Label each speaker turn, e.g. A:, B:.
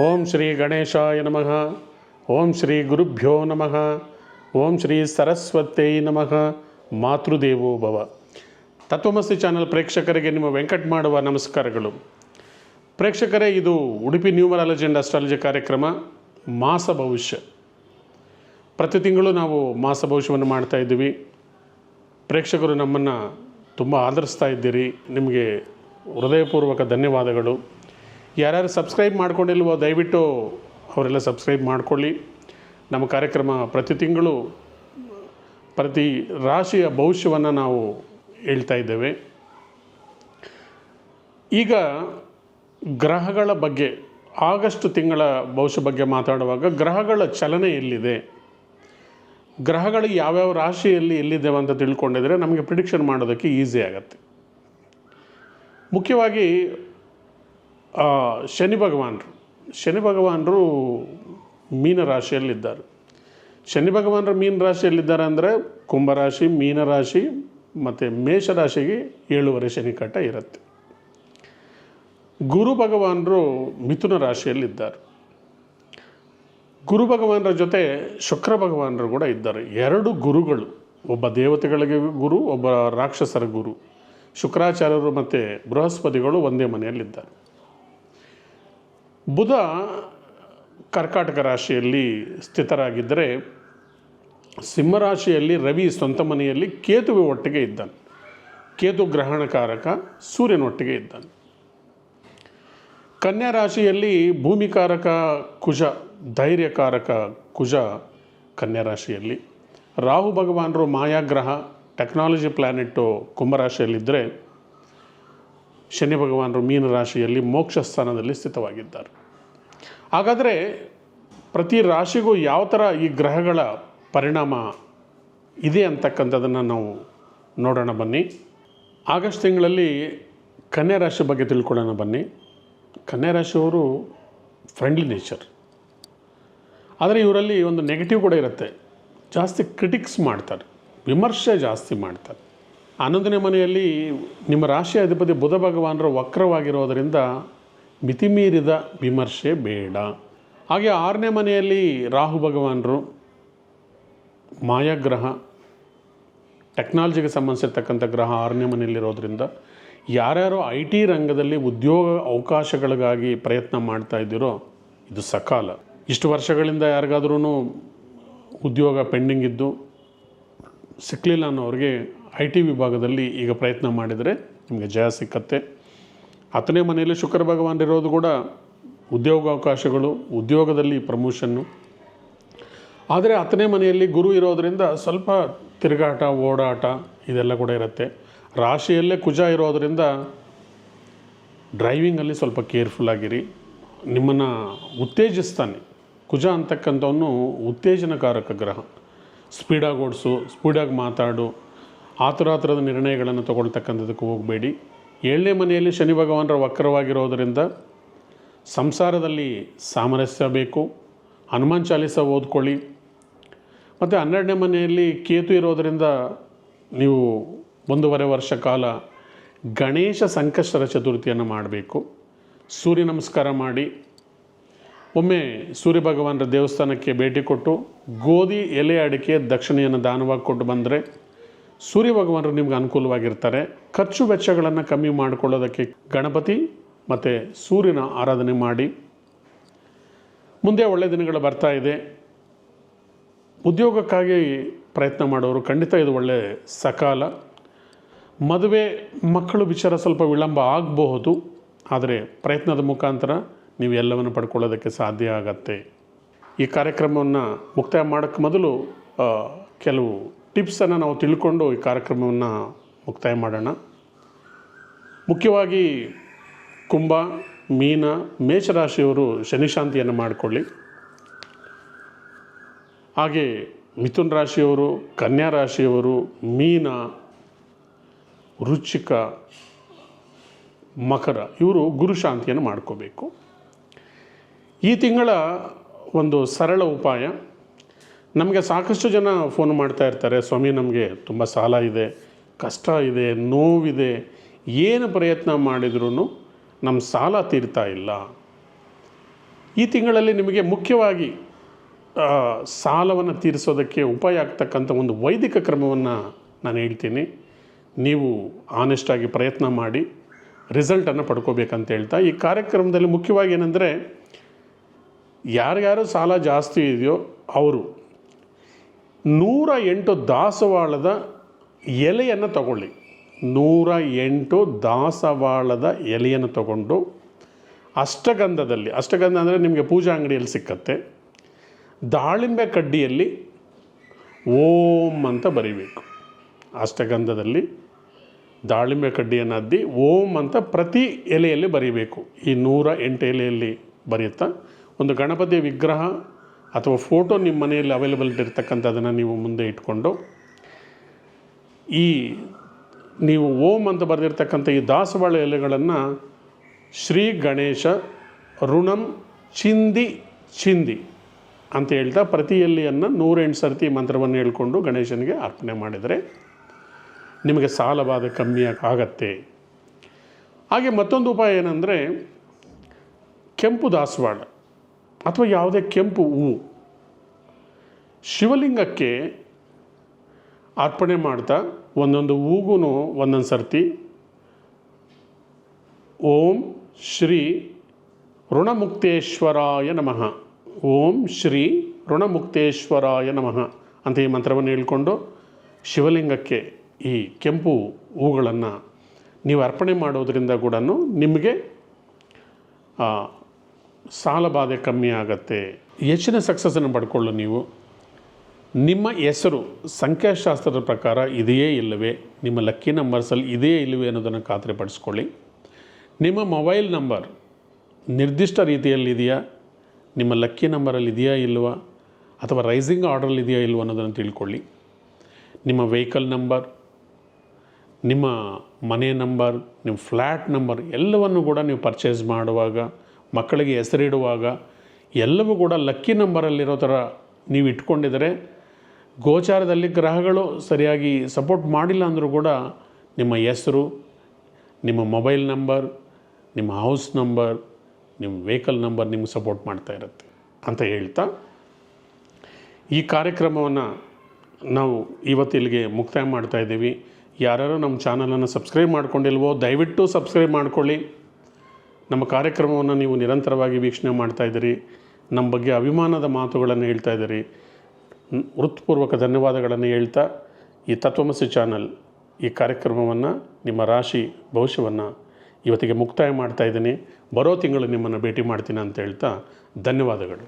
A: ಓಂ ಶ್ರೀ ಗಣೇಶಾಯ ನಮಃ. ಓಂ ಶ್ರೀ ಗುರುಭ್ಯೋ ನಮಃ. ಓಂ ಶ್ರೀ ಸರಸ್ವತೈ ನಮಃ. ಮಾತೃದೇವೋ ಭವ. ತತ್ವಮಸ್ತಿ ಚಾನಲ್ ಪ್ರೇಕ್ಷಕರಿಗೆ ನಿಮ್ಮ ವೆಂಕಟ್ ಮಾಡುವ ನಮಸ್ಕಾರಗಳು. ಪ್ರೇಕ್ಷಕರೇ, ಇದು ಉಡುಪಿ ನ್ಯೂಮರಾಲಜಿ ಅಂಡ್ ಅಸ್ಟ್ರಾಲಜಿ ಕಾರ್ಯಕ್ರಮ, ಮಾಸ ಭವಿಷ್ಯ. ಪ್ರತಿ ತಿಂಗಳು ನಾವು ಮಾಸ ಭವಿಷ್ಯವನ್ನು ಮಾಡ್ತಾ ಇದ್ದೀವಿ. ಪ್ರೇಕ್ಷಕರು ನಮ್ಮನ್ನು ತುಂಬ ಆಧರಿಸ್ತಾ ಇದ್ದೀರಿ. ನಿಮಗೆ ಹೃದಯಪೂರ್ವಕ ಧನ್ಯವಾದಗಳು. ಯಾರ್ಯಾರು ಸಬ್ಸ್ಕ್ರೈಬ್ ಮಾಡ್ಕೊಂಡಿಲ್ವೋ ದಯವಿಟ್ಟು ಅವರೆಲ್ಲ ಸಬ್ಸ್ಕ್ರೈಬ್ ಮಾಡಿಕೊಳ್ಳಿ. ನಮ್ಮ ಕಾರ್ಯಕ್ರಮ ಪ್ರತಿ ತಿಂಗಳು, ಪ್ರತಿ ರಾಶಿಯ ಭವಿಷ್ಯವನ್ನು ನಾವು ಹೇಳ್ತಾ ಇದ್ದೇವೆ. ಈಗ ಗ್ರಹಗಳ ಬಗ್ಗೆ, ಆಗಸ್ಟ್ ತಿಂಗಳ ಭವಿಷ್ಯ ಬಗ್ಗೆ ಮಾತಾಡುವಾಗ ಗ್ರಹಗಳ ಚಲನೆ ಎಲ್ಲಿದೆ? ಗ್ರಹಗಳು ಯಾವ್ಯಾವ ರಾಶಿಯಲ್ಲಿ ಎಲ್ಲಿದ್ದೇವೆ ಅಂತ ತಿಳ್ಕೊಂಡಿದ್ರೆ ನಮಗೆ ಪ್ರಿಡಿಕ್ಷನ್ ಮಾಡೋದಕ್ಕೆ ಈಸಿ ಆಗುತ್ತೆ. ಮುಖ್ಯವಾಗಿ ಶನಿ ಭಗವಾನರು. ಶನಿ ಭಗವಾನರು ಮೀನ ರಾಶಿಯಲ್ಲಿದ್ದಾರೆ. ಶನಿ ಭಗವಾನರು ಮೀನ ರಾಶಿಯಲ್ಲಿದ್ದಾರೆ ಅಂದರೆ ಕುಂಭರಾಶಿ ಮೀನರಾಶಿ ಮತ್ತು ಮೇಷರಾಶಿಗೆ ಏಳುವರೆ ಶನಿಕಟ ಇರುತ್ತೆ. ಗುರು ಭಗವಾನರು ಮಿಥುನ ರಾಶಿಯಲ್ಲಿದ್ದಾರೆ. ಗುರು ಭಗವಾನರ ಜೊತೆ ಶುಕ್ರ ಭಗವಾನರು ಕೂಡ ಇದ್ದಾರೆ. ಎರಡು ಗುರುಗಳು, ಒಬ್ಬ ದೇವತೆಗಳಿಗೆ ಗುರು, ಒಬ್ಬ ರಾಕ್ಷಸರ ಗುರು. ಶುಕ್ರಾಚಾರ್ಯರು ಮತ್ತು ಬೃಹಸ್ಪತಿಗಳು ಒಂದೇ ಮನೆಯಲ್ಲಿದ್ದಾರೆ. ಬುಧ ಕರ್ಕಾಟಕ ರಾಶಿಯಲ್ಲಿ ಸ್ಥಿತರಾಗಿದ್ದರೆ ಸಿಂಹರಾಶಿಯಲ್ಲಿ ರವಿ ಸ್ವಂತ ಮನೆಯಲ್ಲಿ ಕೇತುವೆ ಒಟ್ಟಿಗೆ ಇದ್ದಾನೆ. ಕೇತು ಗ್ರಹಣಕಾರಕ ಸೂರ್ಯನೊಟ್ಟಿಗೆ ಇದ್ದಾನೆ. ಕನ್ಯಾ ರಾಶಿಯಲ್ಲಿ ಭೂಮಿಕಾರಕ ಕುಜ ಧೈರ್ಯಕಾರಕ ಕುಜ ಕನ್ಯಾ ರಾಶಿಯಲ್ಲಿ. ರಾಹು ಭಗವಾನರು ಮಾಯಾಗ್ರಹ, ಟೆಕ್ನಾಲಜಿ ಪ್ಲ್ಯಾನೆಟ್ಟು ಕುಂಭರಾಶಿಯಲ್ಲಿದ್ದರೆ ಶನಿ ಭಗವಾನರು ಮೀನ ರಾಶಿಯಲ್ಲಿ ಮೋಕ್ಷ ಸ್ಥಾನದಲ್ಲಿ ಸ್ಥಿತವಾಗಿದ್ದಾರೆ. ಹಾಗಾದರೆ ಪ್ರತಿ ರಾಶಿಗೂ ಯಾವ ಥರ ಈ ಗ್ರಹಗಳ ಪರಿಣಾಮ ಇದೆ ಅಂತಕ್ಕಂಥದ್ದನ್ನು ನಾವು ನೋಡೋಣ ಬನ್ನಿ. ಆಗಸ್ಟ್ ತಿಂಗಳಲ್ಲಿ ಕನ್ಯಾ ರಾಶಿ ಬಗ್ಗೆ ತಿಳ್ಕೊಳ್ಳೋಣ ಬನ್ನಿ. ಕನ್ಯಾ ರಾಶಿಯವರು ಫ್ರೆಂಡ್ಲಿ ನೇಚರ್ ಆದರೆ ಇವರಲ್ಲಿ ಒಂದು ನೆಗೆಟಿವ್ ಕೂಡ ಇರುತ್ತೆ. ಜಾಸ್ತಿ ಕ್ರಿಟಿಕ್ಸ್ ಮಾಡ್ತಾರೆ. ವಿಮರ್ಶೆ ಜಾಸ್ತಿ ಮಾಡ್ತಾರೆ. ಹನ್ನೊಂದನೇ ಮನೆಯಲ್ಲಿ ನಿಮ್ಮ ರಾಶಿ ಅಧಿಪತಿ ಬುಧ ಭಗವಾನರು ವಕ್ರವಾಗಿರೋದರಿಂದ ಮಿತಿಮೀರಿದ ವಿಮರ್ಶೆ ಬೇಡ. ಹಾಗೆ ಆರನೇ ಮನೆಯಲ್ಲಿ ರಾಹು ಭಗವಾನರು ಮಾಯಾಗ್ರಹ, ಟೆಕ್ನಾಲಜಿಗೆ ಸಂಬಂಧಿಸಿರ್ತಕ್ಕಂಥ ಗ್ರಹ ಆರನೇ ಮನೆಯಲ್ಲಿರೋದ್ರಿಂದ ಯಾರ್ಯಾರು ಐ ಟಿ ರಂಗದಲ್ಲಿ ಉದ್ಯೋಗ ಅವಕಾಶಗಳಿಗಾಗಿ ಪ್ರಯತ್ನ ಮಾಡ್ತಾ ಇದ್ದೀರೋ ಇದು ಸಕಾಲ. ಇಷ್ಟು ವರ್ಷಗಳಿಂದ ಯಾರಿಗಾದ್ರೂ ಉದ್ಯೋಗ ಪೆಂಡಿಂಗ್ ಇದ್ದು ಸಿಕ್ಕಲಿಲ್ಲ ಅನ್ನೋರಿಗೆ ಐ ಟಿ ವಿಭಾಗದಲ್ಲಿ ಈಗ ಪ್ರಯತ್ನ ಮಾಡಿದರೆ ನಿಮಗೆ ಜಯ ಸಿಕ್ಕತ್ತೆ. ಹತ್ತನೇ ಮನೆಯಲ್ಲಿ ಶುಕ್ರ ಭಗವಾನ್ ಇರೋದು ಕೂಡ ಉದ್ಯೋಗಾವಕಾಶಗಳು, ಉದ್ಯೋಗದಲ್ಲಿ ಪ್ರಮೋಷನ್ನು ಆದರೆ ಹತ್ತನೇ ಮನೆಯಲ್ಲಿ ಗುರು ಇರೋದರಿಂದ ಸ್ವಲ್ಪ ತಿರುಗಾಟ, ಓಡಾಟ ಇದೆಲ್ಲ ಕೂಡ ಇರುತ್ತೆ. ರಾಶಿಯಲ್ಲೇ ಕುಜ ಇರೋದರಿಂದ ಡ್ರೈವಿಂಗಲ್ಲಿ ಸ್ವಲ್ಪ ಕೇರ್ಫುಲ್ ಆಗಿರಿ. ನಿಮ್ಮನ್ನು ಉತ್ತೇಜಿಸ್ತಾನೆ. ಕುಜ ಅಂತಕ್ಕಂಥವನು ಉತ್ತೇಜನಕಾರಕ ಗ್ರಹ. ಸ್ಪೀಡಾಗಿ ಓಡಿಸು ಸ್ಪೀಡಾಗಿ ಮಾತಾಡು ಆ ಥರ ನಿರ್ಣಯಗಳನ್ನು ತಗೊಳ್ತಕ್ಕಂಥದ್ದಕ್ಕೆ ಹೋಗಬೇಡಿ. ಏಳನೇ ಮನೆಯಲ್ಲಿ ಶನಿ ಭಗವಾನರ ವಕ್ರವಾಗಿರೋದರಿಂದ ಸಂಸಾರದಲ್ಲಿ ಸಾಮರಸ್ಯ ಬೇಕು, ಹನುಮಾನ್ ಚಾಲೀಸ ಓದ್ಕೊಳ್ಳಿ. ಮತ್ತು ಹನ್ನೆರಡನೇ ಮನೆಯಲ್ಲಿ ಕೇತು ಇರೋದರಿಂದ ನೀವು ಒಂದೂವರೆ ವರ್ಷ ಕಾಲ ಗಣೇಶ ಸಂಕಷ್ಟರ ಚತುರ್ಥಿಯನ್ನು ಮಾಡಬೇಕು. ಸೂರ್ಯ ನಮಸ್ಕಾರ ಮಾಡಿ. ಒಮ್ಮೆ ಸೂರ್ಯ ಭಗವಾನರ ದೇವಸ್ಥಾನಕ್ಕೆ ಭೇಟಿ ಕೊಟ್ಟು ಗೋಧಿ ಎಲೆ ಅಡಿಕೆ ದಕ್ಷಿಣೆಯನ್ನು ದಾನವಾಗಿ ಕೊಟ್ಟು ಬಂದರೆ ಸೂರ್ಯ ಭಗವಾನರು ನಿಮ್ಗೆ ಅನುಕೂಲವಾಗಿರ್ತಾರೆ. ಖರ್ಚು ವೆಚ್ಚಗಳನ್ನು ಕಮ್ಮಿ ಮಾಡಿಕೊಳ್ಳೋದಕ್ಕೆ ಗಣಪತಿ ಮತ್ತು ಸೂರ್ಯನ ಆರಾಧನೆ ಮಾಡಿ. ಮುಂದೆ ಒಳ್ಳೆಯ ದಿನಗಳು ಬರ್ತಾ ಇದೆ. ಉದ್ಯೋಗಕ್ಕಾಗಿ ಪ್ರಯತ್ನ ಮಾಡೋರು ಖಂಡಿತ ಇದು ಒಳ್ಳೆ ಸಕಾಲ. ಮದುವೆ ಮಕ್ಕಳು ವಿಚಾರ ಸ್ವಲ್ಪ ವಿಳಂಬ ಆಗಬಹುದು. ಆದರೆ ಪ್ರಯತ್ನದ ಮುಖಾಂತರ ನೀವು ಎಲ್ಲವನ್ನು ಪಡ್ಕೊಳ್ಳೋದಕ್ಕೆ ಸಾಧ್ಯ ಆಗತ್ತೆ. ಈ ಕಾರ್ಯಕ್ರಮವನ್ನು ಮುಕ್ತಾಯ ಮಾಡೋಕ್ಕೆ ಮೊದಲು ಕೆಲವು ಟಿಪ್ಸನ್ನು ನಾವು ತಿಳ್ಕೊಂಡು ಈ ಕಾರ್ಯಕ್ರಮವನ್ನು ಮುಕ್ತಾಯ ಮಾಡೋಣ. ಮುಖ್ಯವಾಗಿ ಕುಂಭ, ಮೀನ, ಮೇಷರಾಶಿಯವರು ಶನಿಶಾಂತಿಯನ್ನು ಮಾಡಿಕೊಳ್ಳಿ. ಹಾಗೆ ಮಿಥುನ್ ರಾಶಿಯವರು, ಕನ್ಯಾ ರಾಶಿಯವರು, ಮೀನ ರುಚಿಕ ಮಕರ, ಇವರು ಗುರುಶಾಂತಿಯನ್ನು ಮಾಡ್ಕೋಬೇಕು. ಈ ತಿಂಗಳ ಒಂದು ಸರಳ ಉಪಾಯ ನಮಗೆ ಸಾಕಷ್ಟು ಜನ ಫೋನ್ ಮಾಡ್ತಾ ಇರ್ತಾರೆ, ಸ್ವಾಮಿ, ನಮಗೆ ತುಂಬ ಸಾಲ ಇದೆ, ಕಷ್ಟ ಇದೆ, ನೋವಿದೆ, ಏನು ಪ್ರಯತ್ನ ಮಾಡಿದ್ರೂ ನಮ್ಮ ಸಾಲ ತೀರ್ತಾ ಇಲ್ಲ. ಈ ತಿಂಗಳಲ್ಲಿ ನಿಮಗೆ ಮುಖ್ಯವಾಗಿ ಸಾಲವನ್ನು ತೀರಿಸೋದಕ್ಕೆ ಉಪಾಯ ಆಗ್ತಕ್ಕಂಥ ಒಂದು ವೈದಿಕ ಕ್ರಮವನ್ನು ನಾನು ಹೇಳ್ತೀನಿ. ನೀವು ಆನೆಸ್ಟಾಗಿ ಪ್ರಯತ್ನ ಮಾಡಿ ರಿಸಲ್ಟನ್ನು ಪಡ್ಕೋಬೇಕಂತ ಹೇಳ್ತಾ, ಈ ಕಾರ್ಯಕ್ರಮದಲ್ಲಿ ಮುಖ್ಯವಾಗಿ ಏನಂದರೆ, ಯಾರ್ಯಾರು ಸಾಲ ಜಾಸ್ತಿ ಇದೆಯೋ ಅವರು ನೂರ ಎಂಟು ದಾಸವಾಳದ ಎಲೆಯನ್ನು ತಗೊಳ್ಳಿ. ನೂರ ಎಂಟು ದಾಸವಾಳದ ಎಲೆಯನ್ನು ತಗೊಂಡು ಅಷ್ಟಗಂಧದಲ್ಲಿ, ಅಷ್ಟಗಂಧ ಅಂದರೆ ನಿಮಗೆ ಪೂಜಾ ಅಂಗಡಿಯಲ್ಲಿ ಸಿಕ್ಕತ್ತೆ, ದಾಳಿಂಬೆ ಕಡ್ಡಿಯಲ್ಲಿ ಓಂ ಅಂತ ಬರೀಬೇಕು. ಅಷ್ಟಗಂಧದಲ್ಲಿ ದಾಳಿಂಬೆ ಕಡ್ಡಿಯನ್ನು ಅದ್ದಿ ಓಂ ಅಂತ ಪ್ರತಿ ಎಲೆಯಲ್ಲಿ ಬರೀಬೇಕು. ಈ ನೂರ ಎಂಟು ಎಲೆಯಲ್ಲಿ ಬರೆಯುತ್ತಾ ಒಂದು ಗಣಪತಿ ವಿಗ್ರಹ ಅಥವಾ ಫೋಟೋ ನಿಮ್ಮ ಮನೆಯಲ್ಲಿ ಅವೈಲೇಬಲ್ ಇರ್ತಕ್ಕಂಥದ್ದನ್ನು ನೀವು ಮುಂದೆ ಇಟ್ಕೊಂಡು ಈ ನೀವು ಓಂ ಅಂತ ಬರೆದಿರ್ತಕ್ಕಂಥ ಈ ದಾಸವಾಳ ಎಲೆಗಳನ್ನು ಶ್ರೀ ಗಣೇಶ ಋಣಂ ಚಿಂದಿ ಚಿಂದಿ ಅಂತ ಹೇಳ್ತಾ ಪ್ರತಿ ಎಲೆಯನ್ನು ನೂರೆಂಟು ಸರ್ತಿ ಮಂತ್ರವನ್ನು ಹೇಳ್ಕೊಂಡು ಗಣೇಶನಿಗೆ ಅರ್ಪಣೆ ಮಾಡಿದರೆ ನಿಮಗೆ ಸಾಲವಾದ ಕಮ್ಮಿ ಆಗತ್ತೆ. ಹಾಗೆ ಮತ್ತೊಂದು ಉಪಾಯ ಏನಂದರೆ ಕೆಂಪು ದಾಸವಾಳ. ಅಥವಾ ಯಾವುದೇ ಕೆಂಪು ಹೂವು ಶಿವಲಿಂಗಕ್ಕೆ ಅರ್ಪಣೆ ಮಾಡ್ತಾ ಒಂದೊಂದು ಹೂಗೂ ಒಂದೊಂದು ಸರ್ತಿ ಓಂ ಶ್ರೀ ಋಣಮುಕ್ತೇಶ್ವರಾಯ ನಮಃ. ಓಂ ಶ್ರೀ ಋಣಮುಕ್ತೇಶ್ವರಾಯ ನಮಃ ಅಂತ ಈ ಮಂತ್ರವನ್ನು ಹೇಳಿಕೊಂಡು ಶಿವಲಿಂಗಕ್ಕೆ ಈ ಕೆಂಪು ಹೂಗಳನ್ನು ನೀವು ಅರ್ಪಣೆ ಮಾಡೋದರಿಂದ ಕೂಡ ನಿಮಗೆ ಸಾಲ ಬಾಧೆ ಕಮ್ಮಿ ಆಗತ್ತೆ. ಹೆಚ್ಚಿನ ಸಕ್ಸಸ್ಸನ್ನು ಪಡ್ಕೊಳ್ಳು ನೀವು. ನಿಮ್ಮ ಹೆಸರು ಸಂಖ್ಯಾಶಾಸ್ತ್ರದ ಪ್ರಕಾರ ಇದೆಯೇ ಇಲ್ಲವೇ? ನಿಮ್ಮ ಲಕ್ಕಿ ನಂಬರ್ಸಲ್ಲಿ ಇದೆಯೇ ಇಲ್ಲವೇ ಅನ್ನೋದನ್ನು ಖಾತ್ರಿಪಡಿಸ್ಕೊಳ್ಳಿ ನಿಮ್ಮ ಮೊಬೈಲ್ ನಂಬರ್ ನಿರ್ದಿಷ್ಟ ರೀತಿಯಲ್ಲಿ ಇದೆಯಾ? ನಿಮ್ಮ ಲಕ್ಕಿ ನಂಬರಲ್ಲಿ ಇದೆಯಾ ಇಲ್ವಾ? ಅಥವಾ ರೈಸಿಂಗ್ ಆರ್ಡ್ರಲ್ಲಿ ಇದೆಯಾ ಇಲ್ವಾ ಅನ್ನೋದನ್ನು ತಿಳ್ಕೊಳ್ಳಿ. ನಿಮ್ಮ ವೆಹಿಕಲ್ ನಂಬರ್ ನಿಮ್ಮ ಮನೆ ನಂಬರ್ ನಿಮ್ಮ ಫ್ಲ್ಯಾಟ್ ನಂಬರ್ ಎಲ್ಲವನ್ನು ಕೂಡ ನೀವು ಪರ್ಚೇಸ್ ಮಾಡುವಾಗ ಮಕ್ಕಳಿಗೆ ಹೆಸರಿಡುವಾಗ ಎಲ್ಲವೂ ಕೂಡ ಲಕ್ಕಿ ನಂಬರಲ್ಲಿರೋ ಥರ ನೀವು ಇಟ್ಕೊಂಡಿದ್ದರೆ ಗೋಚಾರದಲ್ಲಿ ಗ್ರಹಗಳು ಸರಿಯಾಗಿ ಸಪೋರ್ಟ್ ಮಾಡಿಲ್ಲ ಅಂದರೂ ಕೂಡ ನಿಮ್ಮ ಹೆಸರು, ನಿಮ್ಮ ಮೊಬೈಲ್ ನಂಬರ್, ನಿಮ್ಮ ಹೌಸ್ ನಂಬರ್, ನಿಮ್ಮ ವೆಹಿಕಲ್ ನಂಬರ್ ನಿಮ್ಗೆ ಸಪೋರ್ಟ್ ಮಾಡ್ತಾ ಇರುತ್ತೆ ಅಂತ ಹೇಳ್ತಾ ಈ ಕಾರ್ಯಕ್ರಮವನ್ನು ನಾವು ಇವತ್ತು ಇಲ್ಲಿಗೆ ಮುಕ್ತಾಯ ಮಾಡ್ತಾ ಇದ್ದೀವಿ. ಯಾರ್ಯಾರು ನಮ್ಮ ಚಾನಲನ್ನು ಸಬ್ಸ್ಕ್ರೈಬ್ ಮಾಡ್ಕೊಂಡಿಲ್ವೋ ದಯವಿಟ್ಟು ಸಬ್ಸ್ಕ್ರೈಬ್ ಮಾಡ್ಕೊಳ್ಳಿ. ನಮ್ಮ ಕಾರ್ಯಕ್ರಮವನ್ನು ನೀವು ನಿರಂತರವಾಗಿ ವೀಕ್ಷಣೆ ಮಾಡ್ತಾ ಇದ್ದೀರಿ. ನಮ್ಮ ಬಗ್ಗೆ ಅಭಿಮಾನದ ಮಾತುಗಳನ್ನು ಹೇಳ್ತಾ ಇದ್ದೀರಿ. ಹೃತ್ಪೂರ್ವಕ ಧನ್ಯವಾದಗಳನ್ನು ಹೇಳ್ತಾ ಈ ತತ್ವಮಸಿ ಚಾನಲ್ ಈ ಕಾರ್ಯಕ್ರಮವನ್ನು ನಿಮ್ಮ ರಾಶಿ ಭವಿಷ್ಯವನ್ನು ಇವತ್ತಿಗೆ ಮುಕ್ತಾಯ ಮಾಡ್ತಾ ಇದ್ದೀನಿ. ಬರೋ ತಿಂಗಳು ನಿಮ್ಮನ್ನು ಭೇಟಿ ಮಾಡ್ತೀನಿ ಅಂತ ಹೇಳ್ತಾ ಧನ್ಯವಾದಗಳು.